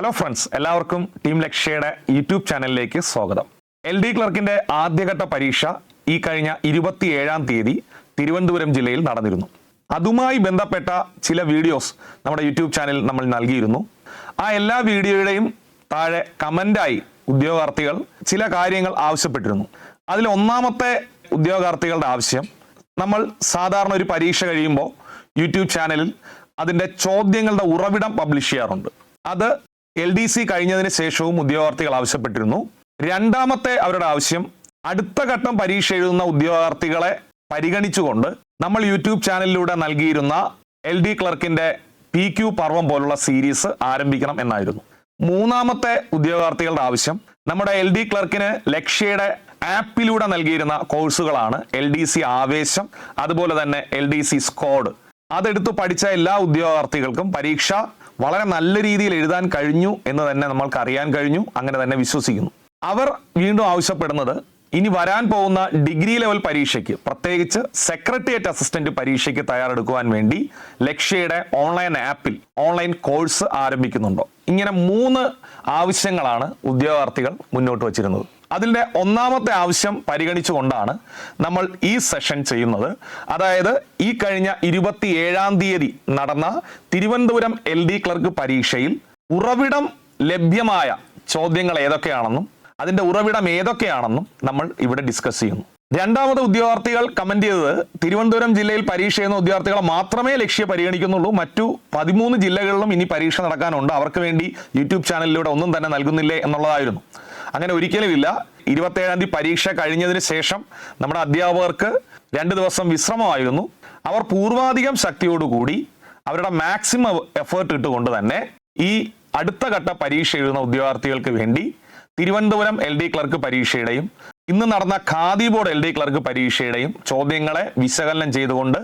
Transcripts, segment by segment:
Hello friends എല്ലാവർക്കും team ലക്ഷ്യയുടെ YouTube ചാനലിലേക്ക് സ്വാഗതം. എൽ ഡി ക്ലർക്കിന്റെ ആദ്യഘട്ട പരീക്ഷ ഈ കഴിഞ്ഞ ഇരുപത്തിയേഴാം തീയതി തിരുവനന്തപുരം ജില്ലയിൽ നടന്നിരുന്നു. അതുമായി ബന്ധപ്പെട്ട ചില വീഡിയോസ് നമ്മുടെ യൂട്യൂബ് ചാനൽ നമ്മൾ നൽകിയിരുന്നു. ആ എല്ലാ വീഡിയോയുടെയും താഴെ കമന്റായി ഉദ്യോഗാർത്ഥികൾ ചില കാര്യങ്ങൾ ആവശ്യപ്പെട്ടിരുന്നു. അതിൽ ഒന്നാമത്തെ ഉദ്യോഗാർത്ഥികളുടെ ആവശ്യം നമ്മൾ സാധാരണ ഒരു പരീക്ഷ കഴിയുമ്പോൾ യൂട്യൂബ് ചാനലിൽ അതിന്റെ ചോദ്യങ്ങളുടെ ഉറവിടം പബ്ലിഷ് ചെയ്യാറുണ്ട്. അത് എൽ ഡി സി കഴിഞ്ഞതിന് ശേഷവും ഉദ്യോഗാർത്ഥികൾ ആവശ്യപ്പെട്ടിരുന്നു. രണ്ടാമത്തെ അവരുടെ ആവശ്യം അടുത്ത ഘട്ടം പരീക്ഷ എഴുതുന്ന ഉദ്യോഗാർത്ഥികളെ പരിഗണിച്ചുകൊണ്ട് നമ്മൾ യൂട്യൂബ് ചാനലിലൂടെ നൽകിയിരുന്ന എൽ ഡി ക്ലർക്കിന്റെ പി ക്യു പർവം പോലുള്ള സീരീസ് ആരംഭിക്കണം എന്നായിരുന്നു. മൂന്നാമത്തെ ഉദ്യോഗാർത്ഥികളുടെ ആവശ്യം നമ്മുടെ എൽ ഡി ക്ലർക്കിന് ലക്ഷ്യയുടെ ആപ്പിലൂടെ നൽകിയിരുന്ന കോഴ്സുകളാണ് എൽ ഡി സി ആവേശം അതുപോലെ തന്നെ എൽ ഡി സി സ്കോഡ് അതെടുത്ത് പഠിച്ച എല്ലാ ഉദ്യോഗാർത്ഥികൾക്കും പരീക്ഷ വളരെ നല്ല രീതിയിൽ എഴുതാൻ കഴിഞ്ഞു എന്ന് തന്നെ നമ്മൾക്ക് അറിയാൻ കഴിഞ്ഞു അങ്ങനെ തന്നെ വിശ്വസിക്കുന്നു. അവർ വീണ്ടും ആവശ്യപ്പെടുന്നത് ഇനി വരാൻ പോകുന്ന ഡിഗ്രി ലെവൽ പരീക്ഷയ്ക്ക് പ്രത്യേകിച്ച് സെക്രട്ടേറിയറ്റ് അസിസ്റ്റന്റ് പരീക്ഷയ്ക്ക് തയ്യാറെടുക്കുവാൻ വേണ്ടി ലക്ഷ്യയുടെ ഓൺലൈൻ ആപ്പിൽ ഓൺലൈൻ കോഴ്സ് ആരംഭിക്കുന്നുണ്ടോ? ഇങ്ങനെ മൂന്ന് ആവശ്യങ്ങളാണ് ഉദ്യോഗാർത്ഥികൾ മുന്നോട്ട് വച്ചിരുന്നത്. അതിന്റെ ഒന്നാമത്തെ ആവശ്യം പരിഗണിച്ചുകൊണ്ടാണ് നമ്മൾ ഈ സെഷൻ ചെയ്യുന്നത്. അതായത് ഈ കഴിഞ്ഞ ഇരുപത്തി ഏഴാം തീയതി നടന്ന തിരുവനന്തപുരം എൽ ഡി ക്ലർക്ക് പരീക്ഷയിൽ ഉറവിടം ലഭ്യമായ ചോദ്യങ്ങൾ ഏതൊക്കെയാണെന്നും അതിന്റെ ഉറവിടം ഏതൊക്കെയാണെന്നും നമ്മൾ ഇവിടെ ഡിസ്കസ് ചെയ്യുന്നു. രണ്ടാമത് ഉദ്യോഗാർത്ഥികൾ കമന്റ് ചെയ്തത് തിരുവനന്തപുരം ജില്ലയിൽ പരീക്ഷ ചെയ്യുന്ന ഉദ്യോഗാർത്ഥികളെ മാത്രമേ ലക്ഷ്യം പരിഗണിക്കുന്നുള്ളൂ. മറ്റു പതിമൂന്ന് ജില്ലകളിലും ഇനി പരീക്ഷ നടക്കാനുണ്ട്. അവർക്ക് വേണ്ടി യൂട്യൂബ് ചാനലിലൂടെ ഒന്നും തന്നെ നൽകുന്നില്ലേ എന്നുള്ളതായിരുന്നു. അങ്ങനെ ഒരിക്കലും ഇല്ല. ഇരുപത്തേഴാം തീയതി പരീക്ഷ കഴിഞ്ഞതിന് ശേഷം നമ്മുടെ അധ്യാപകർക്ക് രണ്ട് ദിവസം വിശ്രമമായിരുന്നു. അവർ പൂർവാധികം ശക്തിയോടുകൂടി അവരുടെ മാക്സിമം എഫേർട്ട് ഇട്ടുകൊണ്ട് തന്നെ ഈ അടുത്ത ഘട്ട പരീക്ഷ എഴുതുന്ന ഉദ്യോഗാർത്ഥികൾക്ക് വേണ്ടി തിരുവനന്തപുരം എൽ ഡി ക്ലർക്ക് പരീക്ഷയുടെയും ഇന്ന് നടന്ന Khadi board L D clerk പരീക്ഷയുടെയും ചോദ്യങ്ങളെ വിശകലനം ചെയ്തുകൊണ്ട്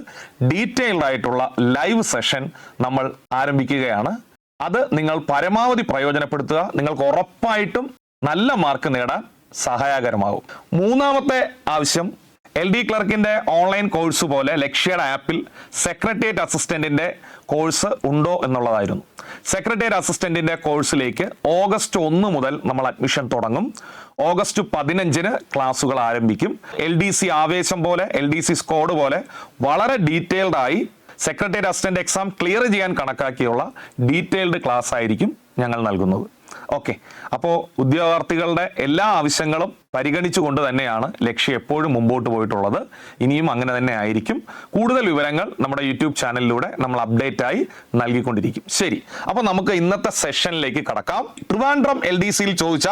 ഡീറ്റെയിൽഡ് ആയിട്ടുള്ള ലൈവ് സെഷൻ നമ്മൾ ആരംഭിക്കുകയാണ്. അത് നിങ്ങൾ പരമാവധി പ്രയോജനപ്പെടുത്തുക. നിങ്ങൾക്ക് ഉറപ്പായിട്ടും നല്ല മാർക്ക് നേടാൻ സഹായകരമാകും. മൂന്നാമത്തെ ആവശ്യം എൽ ഡി ക്ലർക്കിന്റെ ഓൺലൈൻ കോഴ്സ് പോലെ ലക്ഷ്യയുടെ ആപ്പിൽ സെക്രട്ടേറിയറ്റ് അസിസ്റ്റന്റിന്റെ കോഴ്സ് ഉണ്ടോ എന്നുള്ളതായിരുന്നു. സെക്രട്ടേറിയറ്റ് അസിസ്റ്റന്റിന്റെ കോഴ്സിലേക്ക് ഓഗസ്റ്റ് ഒന്ന് മുതൽ നമ്മൾ അഡ്മിഷൻ തുടങ്ങും. ഓഗസ്റ്റ് പതിനഞ്ചിന് ക്ലാസ്സുകൾ ആരംഭിക്കും. എൽ ഡി സി ആവേശം പോലെ എൽ ഡി സി സ്കോഡ് പോലെ വളരെ ഡീറ്റെയിൽഡ് ആയി സെക്രട്ടേറിയറ്റ് അസിസ്റ്റന്റ് എക്സാം ക്ലിയർ ചെയ്യാൻ കണക്കാക്കിയുള്ള ഡീറ്റെയിൽഡ് ക്ലാസ് ആയിരിക്കും ഞങ്ങൾ നൽകുന്നത്. ഓക്കെ. അപ്പോൾ ഉദ്യോഗാർത്ഥികളുടെ എല്ലാ ആവശ്യങ്ങളും പരിഗണിച്ചുകൊണ്ട് തന്നെയാണ് ലക്ഷ്യം എപ്പോഴും മുമ്പോട്ട് പോയിട്ടുള്ളത്. ഇനിയും അങ്ങനെ തന്നെ ആയിരിക്കും. കൂടുതൽ വിവരങ്ങൾ നമ്മുടെ യൂട്യൂബ് ചാനലിലൂടെ നമ്മൾ അപ്ഡേറ്റ് ആയി നൽകിക്കൊണ്ടിരിക്കും. ശരി. അപ്പോൾ നമുക്ക് ഇന്നത്തെ സെഷനിലേക്ക് കടക്കാം. ട്രിവാൻഡ്രം എൽ ഡി സിയിൽ ചോദിച്ച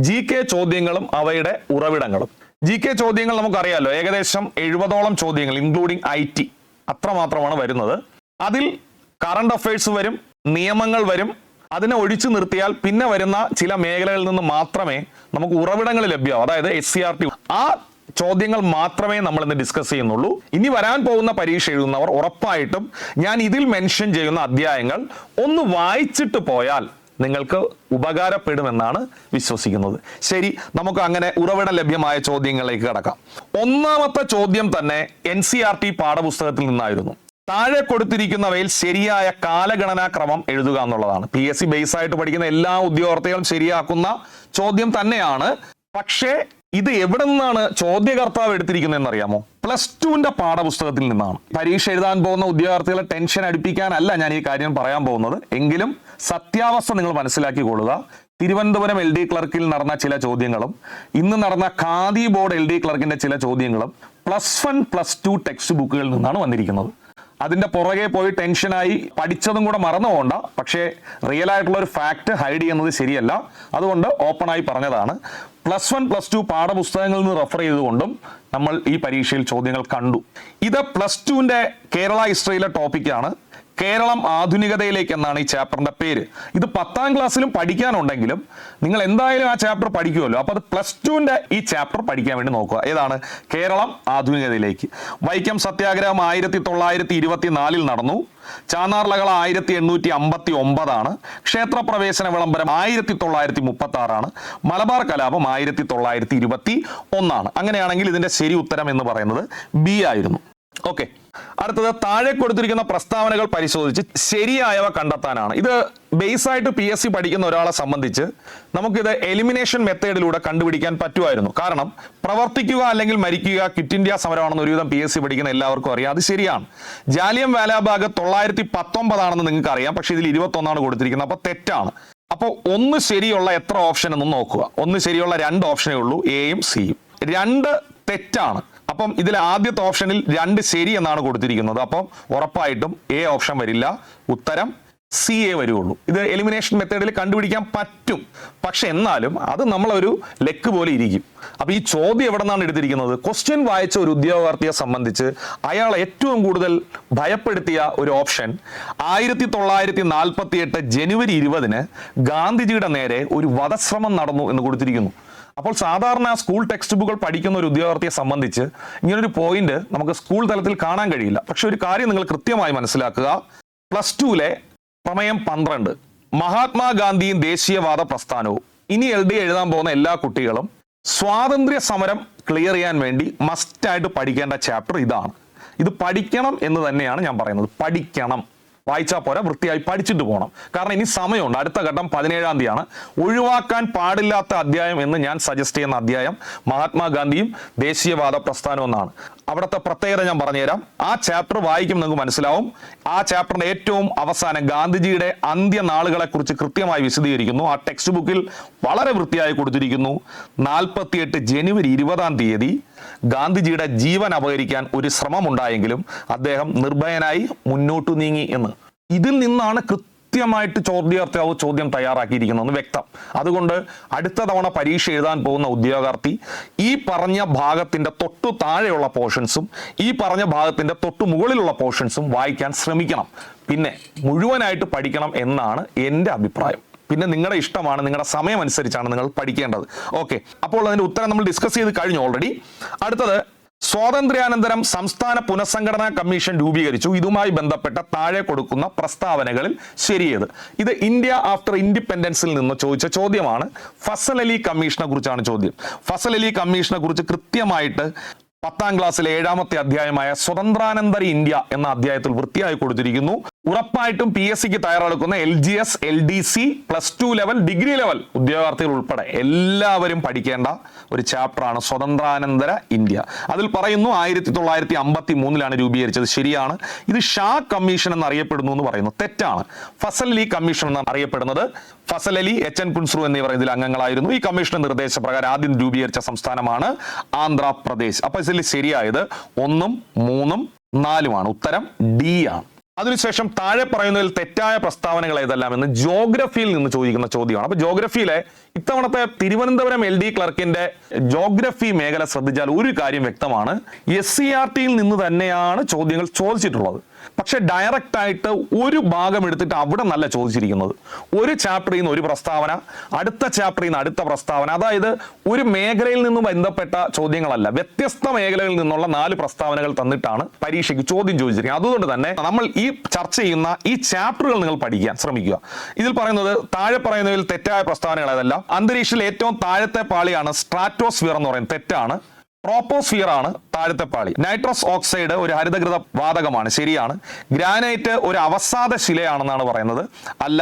ജി കെ ചോദ്യങ്ങളും അവയുടെ ഉറവിടങ്ങളും. ജി കെ ചോദ്യങ്ങൾ നമുക്കറിയാമല്ലോ ഏകദേശം എഴുപതോളം ചോദ്യങ്ങൾ ഇൻക്ലൂഡിങ് ഐ ടി അത്രമാത്രമാണ് വരുന്നത്. അതിൽ കറണ്ട് അഫയേഴ്സ് വരും നിയമങ്ങൾ വരും അതിനെ ഒഴിച്ചു നിർത്തിയാൽ പിന്നെ വരുന്ന ചില മേഖലകളിൽ നിന്ന് മാത്രമേ നമുക്ക് ഉറവിടങ്ങൾ ലഭ്യമാവും. അതായത് എസ് സി ആർ ടി ആ ചോദ്യങ്ങൾ മാത്രമേ നമ്മൾ ഇന്ന് ഡിസ്കസ് ചെയ്യുന്നുള്ളൂ. ഇനി വരാൻ പോകുന്ന പരീക്ഷ എഴുതുന്നവർ ഉറപ്പായിട്ടും ഞാൻ ഇതിൽ മെൻഷൻ ചെയ്യുന്ന അധ്യായങ്ങൾ ഒന്ന് വായിച്ചിട്ട് പോയാൽ നിങ്ങൾക്ക് ഉപകാരപ്പെടുമെന്നാണ് വിശ്വസിക്കുന്നത്. ശരി നമുക്ക് അങ്ങനെ ഉറവിടം ലഭ്യമായ ചോദ്യങ്ങളിലേക്ക് കടക്കാം. ഒന്നാമത്തെ ചോദ്യം തന്നെ എൻ സി ആർ ടി പാഠപുസ്തകത്തിൽ നിന്നായിരുന്നു. താഴെ കൊടുത്തിരിക്കുന്നവയിൽ ശരിയായ കാലഗണനാക്രമം എഴുതുക എന്നുള്ളതാണ്. പി എസ് സി ബേസ് ആയിട്ട് പഠിക്കുന്ന എല്ലാ ഉദ്യോഗാർത്ഥികളും ശരിയാക്കുന്ന ചോദ്യം തന്നെയാണ്. പക്ഷേ ഇത് എവിടെ നിന്നാണ് ചോദ്യകർത്താവ് എടുത്തിരിക്കുന്നതെന്ന് അറിയാമോ? പ്ലസ് ടുവിന്റെ പാഠപുസ്തകത്തിൽ നിന്നാണ്. പരീക്ഷ എഴുതാൻ പോകുന്ന ഉദ്യോഗാർത്ഥികളെ ടെൻഷൻ അടുപ്പിക്കാനല്ല ഞാൻ ഈ കാര്യം പറയാൻ പോകുന്നത്. എങ്കിലും സത്യാവസ്ഥ നിങ്ങൾ മനസ്സിലാക്കി കൊള്ളുക. തിരുവനന്തപുരം എൽ ഡി ക്ലർക്കിൽ നടന്ന ചില ചോദ്യങ്ങളും ഇന്ന് നടന്ന ഖാദി ബോർഡ് എൽ ഡി ക്ലർക്കിന്റെ ചില ചോദ്യങ്ങളും plus one plus two text ബുക്കുകളിൽ നിന്നാണ് വന്നിരിക്കുന്നത്. അതിന്റെ പുറകെ പോയി ടെൻഷനായി പഠിച്ചതും കൂടെ മറന്നു പോകണ്ട. പക്ഷേ റിയൽ ആയിട്ടുള്ള ഒരു ഫാക്ട് ഹൈഡ് ചെയ്യുന്നത് ശരിയല്ല. അതുകൊണ്ട് ഓപ്പണായി പറഞ്ഞതാണ്. പ്ലസ് വൺ പ്ലസ് ടു പാഠപുസ്തകങ്ങളിൽ നിന്ന് റെഫർ ചെയ്തുകൊണ്ടും നമ്മൾ ഈ പരീക്ഷയിൽ ചോദ്യങ്ങൾ കണ്ടു. ഇത് പ്ലസ് ടുവിന്റെ കേരള ഹിസ്റ്ററിയിലെ ടോപ്പിക്കാണ് കേരളം ആധുനികതയിലേക്ക് എന്നാണ് ഈ ചാപ്റ്ററിന്റെ പേര്. ഇത് പത്താം ക്ലാസ്സിലും പഠിക്കാനുണ്ടെങ്കിലും നിങ്ങൾ എന്തായാലും ആ ചാപ്റ്റർ പഠിക്കുമല്ലോ. അപ്പോൾ അത് പ്ലസ് ടുവിന്റെ ഈ ചാപ്റ്റർ പഠിക്കാൻ വേണ്ടി നോക്കുക. ഏതാണ്? കേരളം ആധുനികതയിലേക്ക്. വൈക്കം സത്യാഗ്രഹം ആയിരത്തി തൊള്ളായിരത്തി ഇരുപത്തി നാലിൽ നടന്നു. ചാന്നാർലകൾ ആയിരത്തി എണ്ണൂറ്റി അമ്പത്തി ഒമ്പതാണ് ക്ഷേത്രപ്രവേശന വിളംബരം ആയിരത്തി തൊള്ളായിരത്തി മുപ്പത്തി ആറാണ് മലബാർ കലാപം ആയിരത്തി തൊള്ളായിരത്തി ഇരുപത്തി ഒന്നാണ് അങ്ങനെയാണെങ്കിൽ ഇതിന്റെ ശരി ഉത്തരം എന്ന് പറയുന്നത് ബി ആയിരുന്നു. ഓക്കെ. അടുത്തത് താഴെ കൊടുത്തിരിക്കുന്ന പ്രസ്താവനകൾ പരിശോധിച്ച് ശരിയായവ കണ്ടെത്താനാണ്. ഇത് ബേസ് ആയിട്ട് പി എസ് സി പഠിക്കുന്ന ഒരാളെ സംബന്ധിച്ച് നമുക്കിത് എലിമിനേഷൻ മെത്തേഡിലൂടെ കണ്ടുപിടിക്കാൻ പറ്റുമായിരുന്നു. കാരണം പ്രവർത്തിക്കുക അല്ലെങ്കിൽ മരിക്കുക കിറ്റ് ഇന്ത്യ സമരമാണെന്ന് ഒരുവിധം പി എസ് സി പഠിക്കുന്ന എല്ലാവർക്കും അറിയാം. അത് ശരിയാണ്. ജാലിയം വാലാബാഗ് തൊള്ളായിരത്തി പത്തൊമ്പതാണെന്ന് നിങ്ങൾക്ക് അറിയാം പക്ഷേ ഇതിൽ ഇരുപത്തൊന്നാണ് കൊടുത്തിരിക്കുന്നത്. അപ്പോൾ തെറ്റാണ്. അപ്പോൾ ഒന്ന് ശരിയുള്ള എത്ര ഓപ്ഷൻ എന്ന് നോക്കുക. ഒന്ന് ശരിയുള്ള രണ്ട് ഓപ്ഷനേ ഉള്ളൂ. എയും സിയും രണ്ട് തെറ്റാണ്. അപ്പം ഇതിൽ ആദ്യത്തെ ഓപ്ഷനിൽ രണ്ട് ശരി എന്നാണ് കൊടുത്തിരിക്കുന്നത്. അപ്പം ഉറപ്പായിട്ടും എ ഓപ്ഷൻ വരില്ല. ഉത്തരം സി എ വരുള്ളൂ ഇത് എലിമിനേഷൻ മെത്തേഡിൽ കണ്ടുപിടിക്കാൻ പറ്റും. പക്ഷെ എന്നാലും അത് നമ്മളൊരു ലെക്ക് പോലെ ഇരിക്കും. അപ്പൊ ഈ ചോദ്യം എവിടെ നിന്നാണ് എടുത്തിരിക്കുന്നത്? ക്വസ്റ്റ്യൻ വായിച്ച ഒരു ഉദ്യോഗാർത്ഥിയെ സംബന്ധിച്ച് അയാൾ ഏറ്റവും കൂടുതൽ ഭയപ്പെടുത്തിയ ഒരു ഓപ്ഷൻ ആയിരത്തി തൊള്ളായിരത്തി നാൽപ്പത്തി എട്ട് ജനുവരി ഇരുപതിന് ഗാന്ധിജിയുടെ നേരെ ഒരു വധശ്രമം നടന്നു എന്ന് കൊടുത്തിരിക്കുന്നു. അപ്പോൾ സാധാരണ സ്കൂൾ ടെക്സ്റ്റ് ബുക്കുകൾ പഠിക്കുന്ന ഒരു ഉദ്യോഗാർത്ഥിയെ സംബന്ധിച്ച് ഇങ്ങനൊരു പോയിന്റ് നമുക്ക് സ്കൂൾ തലത്തിൽ കാണാൻ കഴിയില്ല. പക്ഷെ ഒരു കാര്യം നിങ്ങൾ കൃത്യമായി മനസ്സിലാക്കുക. പ്ലസ് ടുവിലെ പ്രമേയം പന്ത്രണ്ട്. മഹാത്മാഗാന്ധിയും ദേശീയവാദ പ്രസ്ഥാനവും. ഇനി എൽ ഡി എഴുതാൻ പോകുന്ന എല്ലാ കുട്ടികളും സ്വാതന്ത്ര്യ സമരം ക്ലിയർ ചെയ്യാൻ വേണ്ടി മസ്റ്റായിട്ട് പഠിക്കേണ്ട ചാപ്റ്റർ ഇതാണ്. ഇത് പഠിക്കണം എന്ന് തന്നെയാണ് ഞാൻ പറയുന്നത്. പഠിക്കണം. വായിച്ചാൽ പോരാ വൃത്തിയായി പഠിച്ചിട്ട് പോകണം കാരണം ഇനി സമയമുണ്ട്. അടുത്ത ഘട്ടം പതിനേഴാം തീയതിയാണ്. ഒഴിവാക്കാൻ പാടില്ലാത്ത അധ്യായം എന്ന് ഞാൻ സജസ്റ്റ് ചെയ്യുന്ന അധ്യായം മഹാത്മാഗാന്ധിയും ദേശീയവാദ പ്രസ്ഥാനം എന്നാണ്. അവിടുത്തെ പ്രത്യേകത ഞാൻ പറഞ്ഞുതരാം. ആ ചാപ്റ്റർ വായിക്കും നിങ്ങൾക്ക് മനസ്സിലാവും. ആ ചാപ്റ്ററിന്റെ ഏറ്റവും അവസാനം ഗാന്ധിജിയുടെ അന്ത്യനാളുകളെ കുറിച്ച് കൃത്യമായി വിശദീകരിക്കുന്നു. ആ ടെക്സ്റ്റ് ബുക്കിൽ വളരെ വൃത്തിയായി കൊടുത്തിരിക്കുന്നു. നാൽപ്പത്തിയെട്ട് ജനുവരി ഇരുപതാം തീയതി ഗാന്ധിജിയുടെ ജീവൻ അപഹരിക്കാൻ ഒരു ശ്രമമുണ്ടായെങ്കിലും അദ്ദേഹം നിർഭയനായി മുന്നോട്ടു നീങ്ങി എന്ന്. ഇതിൽ നിന്നാണ് കൃത്യമായിട്ട് ചോദ്യാർത്ഥിയാവ് ചോദ്യം തയ്യാറാക്കിയിരിക്കുന്നതെന്ന് വ്യക്തം. അതുകൊണ്ട് അടുത്ത തവണ പരീക്ഷ എഴുതാൻ പോകുന്ന ഉദ്യോഗാർത്ഥി ഈ പറഞ്ഞ ഭാഗത്തിന്റെ തൊട്ടു താഴെയുള്ള പോർഷൻസും ഈ പറഞ്ഞ ഭാഗത്തിന്റെ തൊട്ടു മുകളിലുള്ള പോർഷൻസും വായിക്കാൻ ശ്രമിക്കണം. പിന്നെ മുഴുവനായിട്ട് പഠിക്കണം എന്നാണ് എന്റെ അഭിപ്രായം. പിന്നെ നിങ്ങളുടെ ഇഷ്ടമാണ് നിങ്ങളുടെ സമയം അനുസരിച്ചാണ് നിങ്ങൾ പഠിക്കേണ്ടത്. ഓക്കെ അപ്പോൾ അതിന്റെ ഉത്തരം നമ്മൾ ഡിസ്കസ് ചെയ്ത് കഴിഞ്ഞു ഓൾറെഡി അടുത്തത് സ്വാതന്ത്ര്യാനന്തരം സംസ്ഥാന പുനഃസംഘടനാ കമ്മീഷൻ രൂപീകരിച്ചു. ഇതുമായി ബന്ധപ്പെട്ട താഴെ കൊടുക്കുന്ന പ്രസ്താവനകളിൽ ശരിയത്. ഇത് ഇന്ത്യ ആഫ്റ്റർ ഇൻഡിപെൻഡൻസിൽ നിന്ന് ചോദിച്ച ചോദ്യമാണ്. ഫസൽ അലി കമ്മീഷനെ കുറിച്ചാണ് ചോദ്യം. ഫസൽ അലി കമ്മീഷനെ കുറിച്ച് കൃത്യമായിട്ട് പത്താം ക്ലാസ്സിലെ ഏഴാമത്തെ അധ്യായമായ സ്വതന്ത്രാനന്തര ഇന്ത്യ എന്ന അധ്യായത്തിൽ വൃത്തിയായി കൊടുത്തിരിക്കുന്നു. ഉറപ്പായിട്ടും പി എസ് സിക്ക് തയ്യാറെടുക്കുന്ന L G S L D C plus two level degree level ഉദ്യോഗാർത്ഥികൾ ഉൾപ്പെടെ എല്ലാവരും പഠിക്കേണ്ട ഒരു ചാപ്റ്ററാണ് സ്വതന്ത്രാനന്തര ഇന്ത്യ. അതിൽ പറയുന്നു ആയിരത്തി തൊള്ളായിരത്തി അമ്പത്തി മൂന്നിലാണ് രൂപീകരിച്ചത്. ശരിയാണ്. ഇത് ഷാ കമ്മീഷൻ എന്നറിയപ്പെടുന്നു എന്ന് പറയുന്നു. തെറ്റാണ്. ഫസൽ അലി കമ്മീഷൻ എന്ന് അറിയപ്പെടുന്നത്. ഫസൽ അലി എച്ച് എൻ കുൻസ്രു എന്നിവർ ഇതിൽ അംഗങ്ങളായിരുന്നു. ഈ കമ്മീഷന്റെ നിർദ്ദേശപ്രകാരം ആദ്യം രൂപീകരിച്ച സംസ്ഥാനമാണ് ആന്ധ്രാപ്രദേശ്. അപ്പൊ ഇതിൽ ശരിയായത് ഒന്നും മൂന്നും നാലുമാണ്. ഉത്തരം ഡി ആണ്. അതിനുശേഷം താഴെ പറയുന്നതിൽ തെറ്റായ പ്രസ്താവനകൾ ഏതെല്ലാം എന്ന് ജോഗ്രഫിയിൽ നിന്ന് ചോദിക്കുന്ന ചോദ്യമാണ്. അപ്പൊ ജോഗ്രഫിയിലെ ഇത്തവണത്തെ തിരുവനന്തപുരം എൽ ഡി ക്ലർക്കിന്റെ ജോഗ്രഫി മേഖല ശ്രദ്ധിച്ചാൽ ഒരു കാര്യം വ്യക്തമാണ്. എസ് സി ആർ ടിയിൽ നിന്ന് തന്നെയാണ് ചോദ്യങ്ങൾ ചോദിച്ചിട്ടുള്ളത്. പക്ഷെ ഡയറക്റ്റ് ആയിട്ട് ഒരു ഭാഗം എടുത്തിട്ട് അവിടെ നല്ല ചോദിച്ചിരിക്കുന്നത്. ഒരു ചാപ്റ്ററിൽ നിന്ന് ഒരു പ്രസ്താവന അടുത്ത ചാപ്റ്ററിൽ നിന്ന് അടുത്ത പ്രസ്താവന. അതായത് ഒരു മേഖലയിൽ നിന്നും ബന്ധപ്പെട്ട ചോദ്യങ്ങളല്ല വ്യത്യസ്ത മേഖലകളിൽ നിന്നുള്ള നാല് പ്രസ്താവനകൾ തന്നിട്ടാണ് പരീക്ഷയ്ക്ക് ചോദ്യം ചോദിച്ചിരിക്കുന്നത്. അതുകൊണ്ട് തന്നെ നമ്മൾ ഈ ചർച്ച ചെയ്യുന്ന ഈ ചാപ്റ്ററുകൾ നിങ്ങൾ പഠിക്കാൻ ശ്രമിക്കുക. ഇതിൽ പറയുന്നത് താഴെ പറയുന്നതിൽ തെറ്റായ പ്രസ്താവനകൾ അതല്ല അന്തരീക്ഷത്തിൽ ഏറ്റവും താഴത്തെ പാളിയാണ് സ്ട്രാറ്റോസ്ഫിയർ എന്ന് പറയുന്നത്. തെറ്റാണ്. ട്രോപ്പോസ്ഫിയർ ആണ് താഴത്തെ പാളി നൈട്രസ് ഓക്സൈഡ് ഒരു ഹരിതകൃത വാതകമാണ് ശരിയാണ്. ഗ്രാനൈറ്റ് ഒരു അവസാദ ശിലയാണെന്നാണ് പറയുന്നത്. അല്ല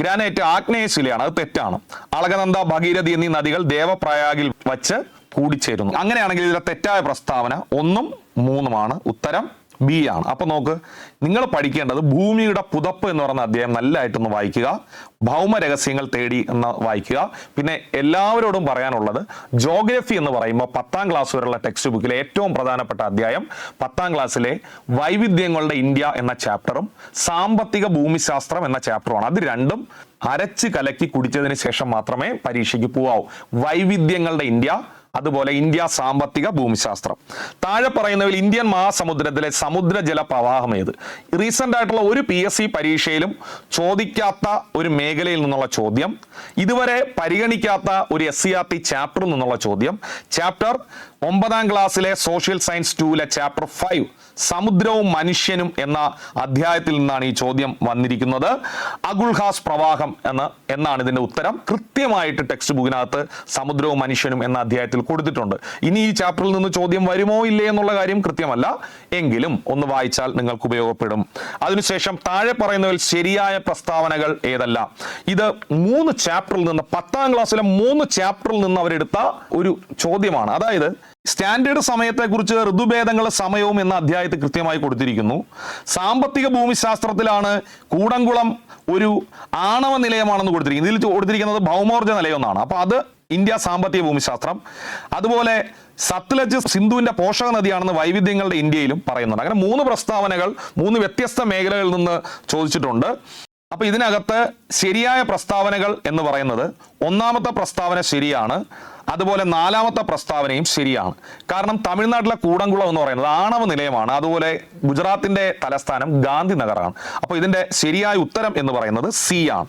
ഗ്രാനൈറ്റ് ആഗ്നേയ ശിലയാണ് അത് തെറ്റാണ്. അളകനന്ദ ഭഗീരഥി എന്നീ നദികൾ ദേവപ്രയാഗിൽ വച്ച് കൂടിച്ചേരുന്നു. അങ്ങനെയാണെങ്കിൽ ഇതിലെ തെറ്റായ പ്രസ്താവന ഒന്നും മൂന്നുമാണ് ഉത്തരം ബി ആണ്. അപ്പൊ നോക്ക് നിങ്ങൾ പഠിക്കേണ്ടത് ഭൂമിയുടെ പുതപ്പ് എന്ന് പറയുന്ന അധ്യായം നല്ലതായിട്ടൊന്ന് വായിക്കുക ഭൗമരഹസ്യങ്ങൾ തേടി എന്ന് വായിക്കുക. പിന്നെ എല്ലാവരോടും പറയാനുള്ളത് ജോഗ്രഫി എന്ന് പറയുമ്പോൾ പത്താം ക്ലാസ് വരെയുള്ള ടെക്സ്റ്റ് ബുക്കിലെ ഏറ്റവും പ്രധാനപ്പെട്ട അധ്യായം പത്താം ക്ലാസ്സിലെ വൈവിധ്യങ്ങളുടെ ഇന്ത്യ എന്ന ചാപ്റ്ററും സാമ്പത്തിക ഭൂമിശാസ്ത്രം എന്ന ചാപ്റ്ററുമാണ് അത് രണ്ടും അരച്ച് കലക്കി കുടിച്ചതിന് ശേഷം മാത്രമേ പരീക്ഷയ്ക്ക് പോവാവൂ. വൈവിധ്യങ്ങളുടെ ഇന്ത്യ അതുപോലെ ഇന്ത്യ സാമ്പത്തിക ഭൂമിശാസ്ത്രം. താഴെ പറയുന്നതിൽ ഇന്ത്യൻ മഹാസമുദ്രത്തിലെ സമുദ്രജല പ്രവാഹം ഏത്? റീസെന്റ് ആയിട്ടുള്ള ഒരു പി എസ് സി പരീക്ഷയിലും ചോദിക്കാത്ത ഒരു മേഖലയിൽ നിന്നുള്ള ചോദ്യം. ഇതുവരെ പരിഗണിക്കാത്ത ഒരു എസ് സി ആർ ടി ചാപ്റ്ററിൽ നിന്നുള്ള ചോദ്യം. ചാപ്റ്റർ ഒമ്പതാം ക്ലാസ്സിലെ സോഷ്യൽ സയൻസ് ടൂവിലെ ചാപ്റ്റർ ഫൈവ് സമുദ്രവും മനുഷ്യനും എന്ന അധ്യായത്തിൽ നിന്നാണ് ഈ ചോദ്യം വന്നിരിക്കുന്നത്. അഗുൽഹാസ് പ്രവാഹം എന്ന് എന്നാണ് ഇതിന്റെ ഉത്തരം. കൃത്യമായിട്ട് ടെക്സ്റ്റ് ബുക്കിനകത്ത് സമുദ്രവും മനുഷ്യനും എന്ന അധ്യായത്തിൽ കൊടുത്തിട്ടുണ്ട്. ഇനി ഈ ചാപ്റ്ററിൽ നിന്ന് ചോദ്യം വരുമോ ഇല്ലേ എന്നുള്ള കാര്യം കൃത്യമല്ല. എങ്കിലും ഒന്ന് വായിച്ചാൽ നിങ്ങൾക്ക് ഉപയോഗപ്പെടും. അതിനുശേഷം താഴെ പറയുന്നതിൽ ശരിയായ പ്രസ്താവനകൾ ഏതല്ല. ഇത് മൂന്ന് ചാപ്റ്ററിൽ നിന്ന് പത്താം ക്ലാസ്സിലെ മൂന്ന് ചാപ്റ്ററിൽ നിന്ന് അവരെടുത്ത ഒരു ചോദ്യമാണ്. അതായത് സ്റ്റാൻഡേർഡ് സമയത്തെക്കുറിച്ച് ഋതുഭേദങ്ങൾ സമയവും എന്ന അധ്യായത്തിൽ കൃത്യമായി കൊടുത്തിരിക്കുന്നു. സാമ്പത്തിക ഭൂമിശാസ്ത്രത്തിലാണ് കൂടംകുളം ഒരു ആണവ നിലയമാണെന്ന് കൊടുത്തിരിക്കുന്നത്. ഇതിൽ കൊടുത്തിരിക്കുന്നത് ഭൗമോർജ നിലയൊന്നാണ് അപ്പൊ അത് ഇന്ത്യ സാമ്പത്തിക ഭൂമിശാസ്ത്രം. അതുപോലെ സത്ലജ് സിന്ധുവിന്റെ പോഷക നദിയാണെന്ന് വൈവിധ്യങ്ങളുടെ ഇന്ത്യയിലും പറയുന്നുണ്ട്. അങ്ങനെ മൂന്ന് പ്രസ്താവനകൾ മൂന്ന് വ്യത്യസ്ത മേഖലകളിൽ നിന്ന് ചോദിച്ചിട്ടുണ്ട്. അപ്പൊ ഇതിനകത്ത് ശരിയായ പ്രസ്താവനകൾ എന്ന് പറയുന്നത് ഒന്നാമത്തെ പ്രസ്താവന ശരിയാണ് അതുപോലെ നാലാമത്തെ പ്രസ്താവനയും ശരിയാണ്. കാരണം തമിഴ്നാട്ടിലെ കൂടംകുളം എന്ന് പറയുന്നത് ആണവ നിലയമാണ് അതുപോലെ ഗുജറാത്തിന്റെ തലസ്ഥാനം ഗാന്ധിനഗറാണ്. അപ്പോൾ ഇതിന്റെ ശരിയായ ഉത്തരം എന്ന് പറയുന്നത് സി ആണ്.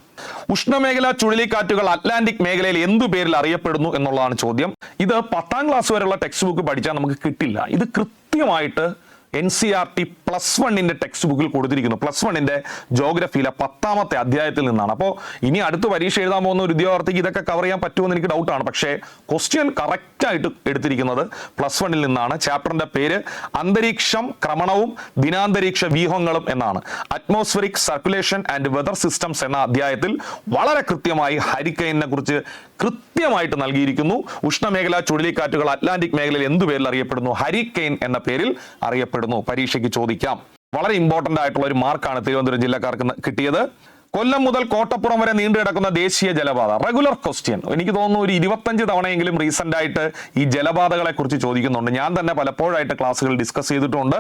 ഉഷ്ണമേഖലാ ചുഴലിക്കാറ്റുകൾ അറ്റ്ലാന്റിക് മേഖലയിൽ എന്തു പേരിൽ അറിയപ്പെടുന്നു എന്നുള്ളതാണ് ചോദ്യം. ഇത് പത്താം ക്ലാസ് വരെയുള്ള ടെക്സ്റ്റ് ബുക്ക് പഠിച്ചാൽ നമുക്ക് കിട്ടില്ല. ഇത് കൃത്യമായിട്ട് N C R T plus വണ്ണിന്റെ ടെക്സ്റ്റ് ബുക്കിൽ കൊടുത്തിരിക്കുന്നു. പ്ലസ് വണ്ണിന്റെ ജോഗ്രഫിയിലെ പത്താമത്തെ അധ്യായത്തിൽ നിന്നാണ്. അപ്പോൾ ഇനി അടുത്ത പരീക്ഷ എഴുതാൻ പോകുന്ന ഒരു ഉദ്യോഗാർത്ഥിക്ക് ഇതൊക്കെ കവർ ചെയ്യാൻ പറ്റുമെന്ന് എനിക്ക് ഡൗട്ടാണ് പക്ഷേ ക്വസ്റ്റ്യൻ കറക്റ്റായിട്ട് എടുത്തിരിക്കുന്നത് പ്ലസ് വണ്ണിൽ നിന്നാണ്. ചാപ്റ്ററിന്റെ പേര് അന്തരീക്ഷം ക്രമണവും ദിനാന്തരീക്ഷ വ്യൂഹങ്ങളും എന്നാണ്. Atmospheric circulation and weather systems എന്ന അധ്യായത്തിൽ വളരെ കൃത്യമായി ഹരിക്കൈനെ കുറിച്ച് കൃത്യമായിട്ട് നൽകിയിരിക്കുന്നു. ഉഷ്ണമേഖലാ ചുഴലിക്കാറ്റുകൾ അറ്റ്ലാന്റിക് മേഖലയിൽ എന്തു പേരിൽ അറിയപ്പെടുന്നു? ഹരിക്കെയിൻ എന്ന പേരിൽ അറിയപ്പെടുന്നു. പരീക്ഷയ്ക്ക് ചോദിക്കാം. വളരെ ഇമ്പോർട്ടന്റ് ആയിട്ടുള്ള ഒരു മാർക്കാണ് തിരുവനന്തപുരം ജില്ലക്കാർക്ക് കിട്ടിയത്. കൊല്ലം മുതൽ കോട്ടപ്പുറം വരെ നീണ്ടു കിടക്കുന്ന ദേശീയ ജലപാത. റെഗുലർ ക്വസ്റ്റ്യൻ എനിക്ക് തോന്നുന്നു ഒരു ഇരുപത്തഞ്ച് തവണയെങ്കിലും റീസെന്റ് ആയിട്ട് ഈ ജലപാതകളെ കുറിച്ച് ചോദിക്കുന്നുണ്ട്. ഞാൻ തന്നെ പലപ്പോഴായിട്ട് ക്ലാസ്സുകൾ ഡിസ്കസ് ചെയ്തിട്ടുണ്ട്.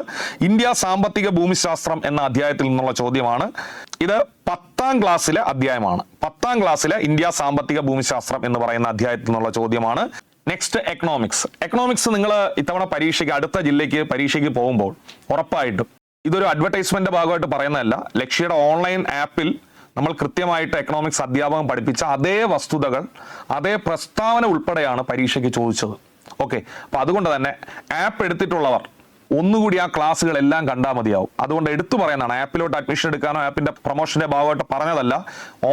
ഇന്ത്യ സാമ്പത്തിക ഭൂമിശാസ്ത്രം എന്ന അധ്യായത്തിൽ നിന്നുള്ള ചോദ്യമാണ്. ഇത് പത്താം ക്ലാസ്സിലെ അധ്യായമാണ്. പത്താം ക്ലാസ്സിലെ ഇന്ത്യ സാമ്പത്തിക ഭൂമിശാസ്ത്രം എന്ന് പറയുന്ന അധ്യായത്തിൽ നിന്നുള്ള ചോദ്യമാണ്. നെക്സ്റ്റ് എക്കണോമിക്സ് എക്കണോമിക്സ് നിങ്ങൾ ഇത്തവണ പരീക്ഷയ്ക്ക് അടുത്ത ജില്ലയ്ക്ക് പരീക്ഷയ്ക്ക് പോകുമ്പോൾ ഉറപ്പായിട്ടും ഇതൊരു അഡ്വർടൈസ്മെന്റ് ഭാഗമായിട്ട് പറയുന്നതല്ല. ലക്ഷ്യയുടെ ഓൺലൈൻ ആപ്പിൽ നമ്മൾ കൃത്യമായിട്ട് എക്കണോമിക്സ് അധ്യാപകം പഠിപ്പിച്ച അതേ വസ്തുതകൾ അതേ പ്രസ്താവന ഉൾപ്പെടെയാണ് പരീക്ഷയ്ക്ക് ചോദിച്ചത്. ഓക്കെ അപ്പോൾ അതുകൊണ്ട് തന്നെ ആപ്പ് എടുത്തിട്ടുള്ളവർ ഒന്നുകൂടി ആ ക്ലാസ്സുകളെല്ലാം കണ്ടാൽ മതിയാവും. അതുകൊണ്ട് എടുത്തു പറയുന്നതാണ് ആപ്പിലോട്ട് അഡ്മിഷൻ എടുക്കാനോ ആപ്പിന്റെ പ്രൊമോഷന്റെ ഭാഗമായിട്ട് പറഞ്ഞതല്ല.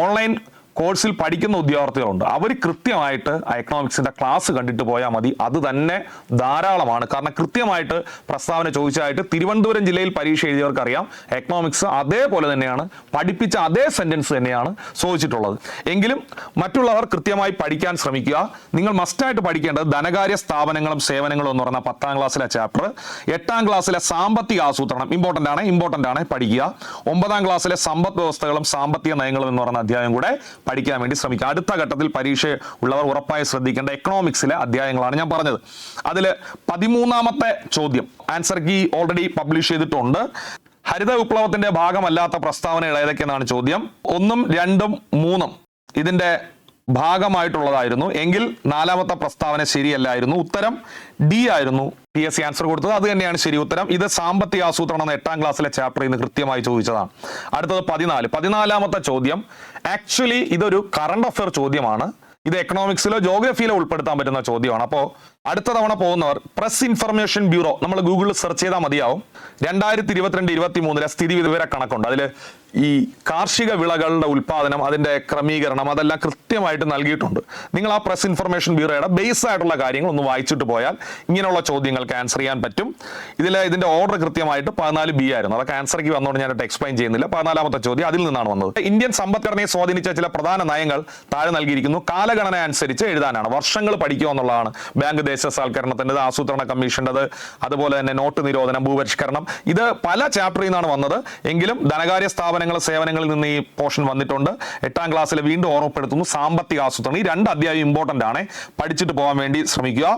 ഓൺലൈൻ കോഴ്സിൽ പഠിക്കുന്ന ഉദ്യോഗാർത്ഥികളുണ്ട്. അവർ കൃത്യമായിട്ട് ആ എക്കണോമിക്സിന്റെ ക്ലാസ് കണ്ടിട്ട് പോയാൽ മതി. അത് തന്നെ ധാരാളമാണ്. കാരണം കൃത്യമായിട്ട് പ്രസ്താവന ചോദിച്ചായിട്ട് തിരുവനന്തപുരം ജില്ലയിൽ പരീക്ഷ എഴുതിയവർക്കറിയാം. എക്കണോമിക്സ് അതേപോലെ തന്നെയാണ്. പഠിപ്പിച്ച അതേ സെന്റൻസ് തന്നെയാണ് ചോദിച്ചിട്ടുള്ളത്. എങ്കിലും മറ്റുള്ളവർ കൃത്യമായി പഠിക്കാൻ ശ്രമിക്കുക. നിങ്ങൾ മസ്റ്റായിട്ട് പഠിക്കേണ്ടത് ധനകാര്യ സ്ഥാപനങ്ങളും സേവനങ്ങളും എന്ന് പറയുന്ന പത്താം ക്ലാസ്സിലെ ചാപ്റ്റർ എട്ടാം ക്ലാസ്സിലെ സാമ്പത്തിക ആസൂത്രണം ഇമ്പോർട്ടന്റ് ആണ് ഇമ്പോർട്ടന്റ് ആണ് പഠിക്കുക. ഒമ്പതാം ക്ലാസ്സിലെ സമ്പദ് വ്യവസ്ഥകളും സാമ്പത്തിക നയങ്ങളും എന്ന് പറഞ്ഞ അധ്യായം കൂടെ പഠിക്കാൻ വേണ്ടി ശ്രമിക്കുക. അടുത്ത ഘട്ടത്തിൽ പരീക്ഷ ഉള്ളവർ ഉറപ്പായി ശ്രദ്ധിക്കേണ്ട എക്കണോമിക്സിലെ അധ്യായങ്ങളാണ് ഞാൻ പറഞ്ഞത്. അതിൽ പതിമൂന്നാമത്തെ ചോദ്യം. ആൻസർ കീ ഓൾറെഡി പബ്ലിഷ് ചെയ്തിട്ടുണ്ട്. ഹരിത വിപ്ലവത്തിന്റെ ഭാഗമല്ലാത്ത പ്രസ്താവനകൾ ഏതൊക്കെയെന്നാണ് ചോദ്യം. ഒന്നും രണ്ടും മൂന്നും. ഇതിന്റെ ഭാഗമായിട്ടുള്ളതായിരുന്നു. എങ്കിൽ നാലാമത്തെ പ്രസ്താവന ശരിയല്ലായിരുന്നു. ഉത്തരം ഡി ആയിരുന്നു. പി എസ് സി ആൻസർ കൊടുത്തത് അത് തന്നെയാണ് ശരി ഉത്തരം. ഇത് സാമ്പത്തിക ആസൂത്രണം എന്ന എട്ടാം ക്ലാസ്സിലെ ചാപ്റ്ററിൽ നിന്ന് കൃത്യമായി ചോദിച്ചതാണ്. അടുത്തത് പതിനാല്. പതിനാലാമത്തെ ചോദ്യം. ആക്ച്വലി ഇതൊരു കറണ്ട് അഫയർ ചോദ്യമാണ്. ഇത് എക്കണോമിക്സിലോ ജോഗ്രഫിയിലോ ഉൾപ്പെടുത്താൻ പറ്റുന്ന ചോദ്യമാണ്. അപ്പോൾ അടുത്ത തവണ പോകുന്നവർ പ്രസ് ഇൻഫർമേഷൻ ബ്യൂറോ നമ്മൾ ഗൂഗിളിൽ സെർച്ച് ചെയ്താൽ മതിയാവും. രണ്ടായിരത്തി ഇരുപത്തിരണ്ട് ഇരുപത്തി മൂന്നിലെ സ്ഥിതി വിവര കണക്കുണ്ട്. അതിൽ ഈ കാർഷിക വിളകളുടെ ഉൽപാദനം അതിന്റെ ക്രമീകരണം അതെല്ലാം കൃത്യമായിട്ട് നൽകിയിട്ടുണ്ട്. നിങ്ങൾ ആ പ്രസ് ഇൻഫർമേഷൻ ബ്യൂറോയുടെ ബേസ് ആയിട്ടുള്ള കാര്യങ്ങൾ ഒന്ന് വായിച്ചിട്ട് പോയാൽ ഇങ്ങനെയുള്ള ചോദ്യങ്ങൾക്ക് ആൻസർ ചെയ്യാൻ പറ്റും. ഇതിൽ ഇതിന്റെ ഓർഡർ കൃത്യമായിട്ട് പതിനാല് ബി ആയിരുന്നു. അതൊക്കെ ആൻസർക്ക് വന്നുകൊണ്ട് ഞാനായിട്ട് എക്സ്പ്ലെയിൻ ചെയ്യുന്നില്ല. പതിനാലാമത്തെ ചോദ്യം അതിൽ നിന്നാണ് വന്നത്. ഇന്ത്യൻ സമ്പദ്ഘടനയെ സ്വാധീനിച്ച ചില പ്രധാന നയങ്ങൾ താഴെ നൽകിയിരിക്കുന്നു. കാലഗണന അനുസരിച്ച് എഴുതാനാണ്. വർഷങ്ങൾ പഠിക്കുക എന്നുള്ളതാണ് ബാങ്ക് ദേശസാൽക്കരണത്തിന്റെത് ആസൂത്രണ കമ്മീഷന്റെത് അതുപോലെ തന്നെ നോട്ട് നിരോധനം ഭൂപരിഷ്കരണം ഇത് പല ചാപ്റ്ററിൽ നിന്നാണ് വന്നത്. എങ്കിലും ധനകാര്യ സ്ഥാപനങ്ങൾ സേവനങ്ങളിൽ നിന്ന് ഈ പോർഷൻ വന്നിട്ടുണ്ട്. എട്ടാം ക്ലാസ്സിൽ വീണ്ടും ഓർമ്മപ്പെടുത്തുന്നു സാമ്പത്തിക ആസൂത്രണം. ഈ രണ്ട് അധ്യായം ഇമ്പോർട്ടന്റ് ആണ്. പഠിച്ചിട്ട് പോകാൻ വേണ്ടി ശ്രമിക്കുക.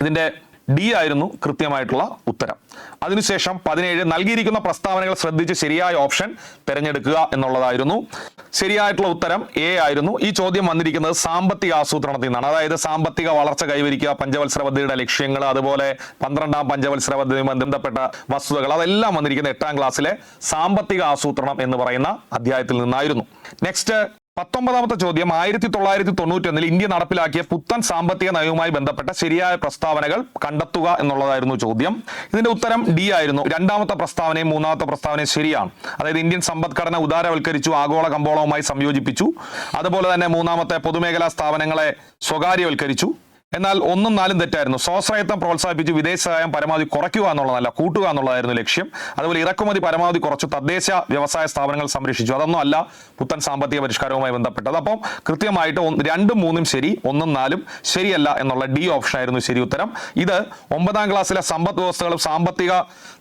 ഇതിന്റെ ഡി ആയിരുന്നു കൃത്യമായിട്ടുള്ള ഉത്തരം. അതിനുശേഷം പതിനേഴ് നൽകിയിരിക്കുന്ന പ്രസ്താവനകൾ ശ്രദ്ധിച്ച് ശരിയായ ഓപ്ഷൻ തിരഞ്ഞെടുക്കുക എന്നുള്ളതായിരുന്നു. ശരിയായിട്ടുള്ള ഉത്തരം എ ആയിരുന്നു. ഈ ചോദ്യം വന്നിരിക്കുന്നത് സാമ്പത്തിക ആസൂത്രണത്തിൽ നിന്നാണ്. അതായത് സാമ്പത്തിക വളർച്ച കൈവരിക്കുക പഞ്ചവത്സര പദ്ധതിയുടെ ലക്ഷ്യങ്ങൾ അതുപോലെ പന്ത്രണ്ടാം പഞ്ചവത്സര പദ്ധതിയുമായി ബന്ധപ്പെട്ട വസ്തുതകൾ അതെല്ലാം വന്നിരിക്കുന്ന എട്ടാം ക്ലാസ്സിലെ സാമ്പത്തിക ആസൂത്രണം എന്ന് പറയുന്ന അധ്യായത്തിൽ നിന്നായിരുന്നു. നെക്സ്റ്റ് പത്തൊമ്പതാമത്തെ ചോദ്യം. ആയിരത്തി തൊള്ളായിരത്തി തൊണ്ണൂറ്റി ഒന്നിൽ ഇന്ത്യ നടപ്പിലാക്കിയ പുത്തൻ സാമ്പത്തിക നയവുമായി ബന്ധപ്പെട്ട ശരിയായ പ്രസ്താവനകൾ കണ്ടെത്തുക എന്നുള്ളതായിരുന്നു ചോദ്യം. ഇതിന്റെ ഉത്തരം ഡി ആയിരുന്നു. രണ്ടാമത്തെ പ്രസ്താവനയും മൂന്നാമത്തെ പ്രസ്താവനയും ശരിയാണ്. അതായത് ഇന്ത്യൻ സമ്പദ്ഘടന ഉദാരവൽക്കരിച്ചു ആഗോള കമ്പോളവുമായി സംയോജിപ്പിച്ചു. അതുപോലെ തന്നെ മൂന്നാമത്തെ പൊതുമേഖലാ സ്ഥാപനങ്ങളെ സ്വകാര്യവൽക്കരിച്ചു. എന്നാൽ ഒന്നും നാലും തെറ്റായിരുന്നു. സ്വാശ്രയത്വം പ്രോത്സാഹിപ്പിച്ച് വിദേശ സഹായം പരമാവധി കുറയ്ക്കുക എന്നുള്ളതല്ല കൂട്ടുക എന്നുള്ളതായിരുന്നു ലക്ഷ്യം. അതുപോലെ ഇറക്കുമതി പരമാവധി കുറച്ചു തദ്ദേശ വ്യവസായ സ്ഥാപനങ്ങൾ സംരക്ഷിച്ചു. അതൊന്നും അല്ല പുത്തൻ സാമ്പത്തിക പരിഷ്കാരവുമായി ബന്ധപ്പെട്ടത്. അപ്പം കൃത്യമായിട്ട് രണ്ടും മൂന്നും ശരി ഒന്നും നാലും ശരിയല്ല എന്നുള്ള ഡി ഓപ്ഷൻ ആയിരുന്നു ശരി ഉത്തരം. ഇത് ഒമ്പതാം ക്ലാസ്സിലെ സമ്പദ് വ്യവസ്ഥകളും സാമ്പത്തിക